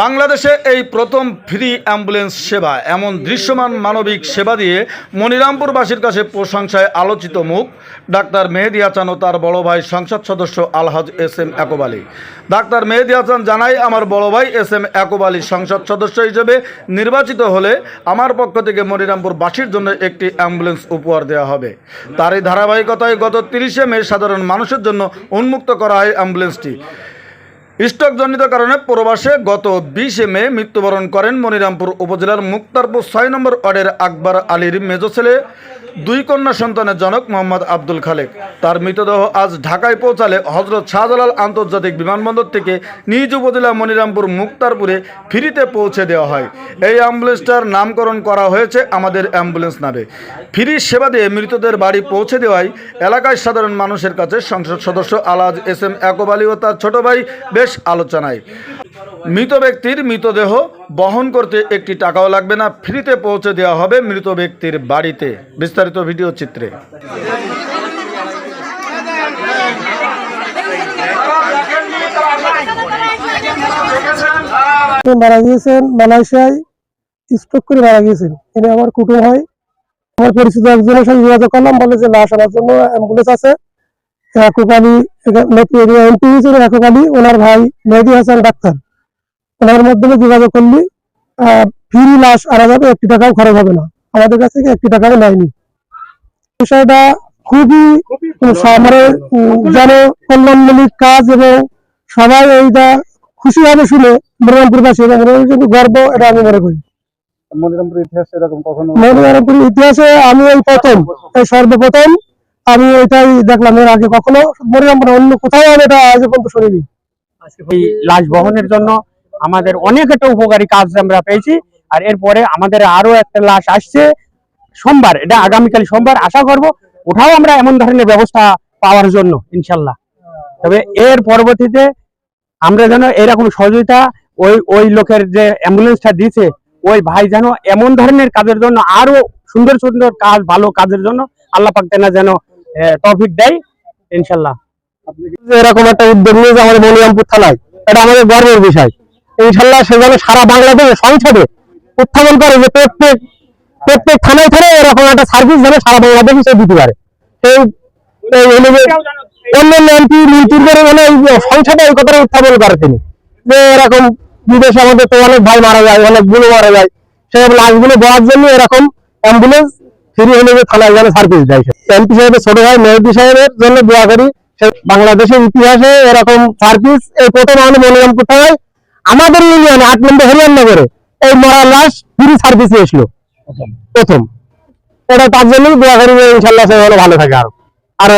বাংলাদেশে এই প্রথম ফ্রি অ্যাম্বুলেন্স সেবা, এমন দৃশ্যমান মানবিক সেবা দিয়ে মনিরামপুরবাসীর কাছে প্রশংসায় আলোচিত মুখ, ডাক্তার মেহেদি হাসান ও তার বড় ভাই সংসদ সদস্য আলহাজ S M Ekub Ali. Doctor Mehedi Hasan জানাই আমার বড় ভাই এস এম একুব আলী সংসদ সদস্য হিসেবে নির্বাচিত হলে আমার পক্ষ থেকে মনিরামপুরবাসীর জন্য একটি অ্যাম্বুলেন্স উপহার দেওয়া হবে। তারই ধারাবাহিকতায় গত তিরিশে মে সাধারণ মানুষের জন্য উন্মুক্ত করা হয় অ্যাম্বুলেন্সটি। স্টকজনিত কারণে প্রবাসে গত বিশে মে মৃত্যুবরণ করেন মনিরামপুর উপজেলার মুক্তারপুর ছয় নম্বর ওয়ার্ডের আকবর আলীর মেজ ছেলে, দুই কন্যা সন্তানের জনক মোহাম্মদ আব্দুল খালেক। তার মৃতদেহ আজ ঢাকায় পৌঁছালে হজরত শাহজালাল আন্তর্জাতিক বিমানবন্দর থেকে নিজ উপজেলা মনিরামপুর মুক্তারপুরে ফ্রিতে পৌঁছে দেওয়া হয়। এই অ্যাম্বুলেন্সটার নামকরণ করা হয়েছে আমাদের অ্যাম্বুলেন্স নামে। ফ্রি সেবা দিয়ে মৃতদের বাড়ি পৌঁছে দেওয়ায় এলাকায় সাধারণ মানুষের কাছে সংসদ সদস্য আলাজ এস এম একুব আলী ও তার ছোট ভাই বেশ আলোচনায়। মৃত ব্যক্তির মৃতদেহ বহন করতে একটি টাকাও লাগবে না, ফ্রিতে পৌঁছে দেওয়া হবে মৃত ব্যক্তির বাড়িতে। বিস্তারিত ভিডিও চিত্রে। মারা গিয়েছেন, মালয়েশিয়ায় স্ট্রোক করে মারা গিয়েছেন। তিনি আমার কুটুম হয়। আমার পরিচিত একজনের সঙ্গে যোগাযোগ করলাম, বলে যে লাশ আনার জন্য অ্যাম্বুলেন্স আছে। একুব আলী এমপি হিসেবে একুব আলী ওনার ভাই মেহেদি হাসান ডাক্তার। ওনার মাধ্যমে যোগাযোগ করলি ফ্রি লাশ আনা যাবে একটি টাকাও খরচ হবে না। আমাদের কাছ থেকে একটি টাকাও নেয়নি। বিষয়টা খুবই মানে জনকল্যাণমূলক কাজ এবং সবাই এইটা খুশি হবে শুনে মনিরামপুরবাসী এবং কিন্তু গর্ব এটা আমি মনে করি। মনিরামপুর ইতিহাসে এরকম কখনো মনিরামপুর ইতিহাসে আমি এই প্রথম এই সর্বপ্রথম আমি এটাই দেখলাম এর আগে কখনো। মনিরামপুর অন্য কোথাও আমি এটা আজ পর্যন্ত শুনিনি। এই লাশ বহনের জন্য আমাদের অনেক একটা উপকারী কাজ আমরা পেয়েছি। আর এরপরে আমাদের আরও একটা লাশ আসছে সোমবার, এটা আগামীকাল সোমবার। আশা করব ওটাও আমরা এমন ধরনের ব্যবস্থা পাওয়ার জন্য, ইনশাল্লাহ। তবে এর পরবর্তীতে আমরা যেন এরকম সহযোগিতা ওই ওই লোকের যে অ্যাম্বুলেন্সটা দিয়েছে, ওই ভাই যেন এমন ধরনের কাজের জন্য আরও সুন্দর সুন্দর কাজ, ভালো কাজের জন্য আল্লাহ পাক যেন টপিক দেয়, ইনশাল্লাহ। এরকম একটা উদ্যোগ নিয়েছে আমাদের মনিরামপুর থানায়, এটা আমাদের গর্বের বিষয়। ইনশাল্লাহ সেজন্য সারা বাংলাদেশে সংসদে উত্থাপন করে যে প্রত্যেক প্রত্যেক থানায় থানায় এরকম একটা সার্ভিস যেন সারা বাংলাদেশে সে দিতে পারে। যে অন্যান্য এমপি মন্ত্রীদের মানে সংসদে এই কথাটা উত্থাপন করে তিনি। যে এরকম বিদেশে আমাদের তো অনেক ভাই মারা যায়, অনেকগুলো মারা যায় সেই লাশগুলো বলার জন্য এরকম অ্যাম্বুলেন্স ফ্রি হলে যে থানায় যেন সার্ভিস দেয় এমপি সাহেবের ছোট ভাই মেহদি সাহেবের জন্য দোয়া করি বাংলাদেশের ইতিহাসে এরকম সার্ভিস এই প্রথম আমাদের করতে হয়। আমাদের ইউনিয়নে আট নম্বর হরিয়ানগরে এই মরা লাশ ফ্রি সার্ভিসে এসলো। প্রথম। এটা তার জন্যই দোয়া করি ইনশাল্লাহ ভালো থাকে আরও। আর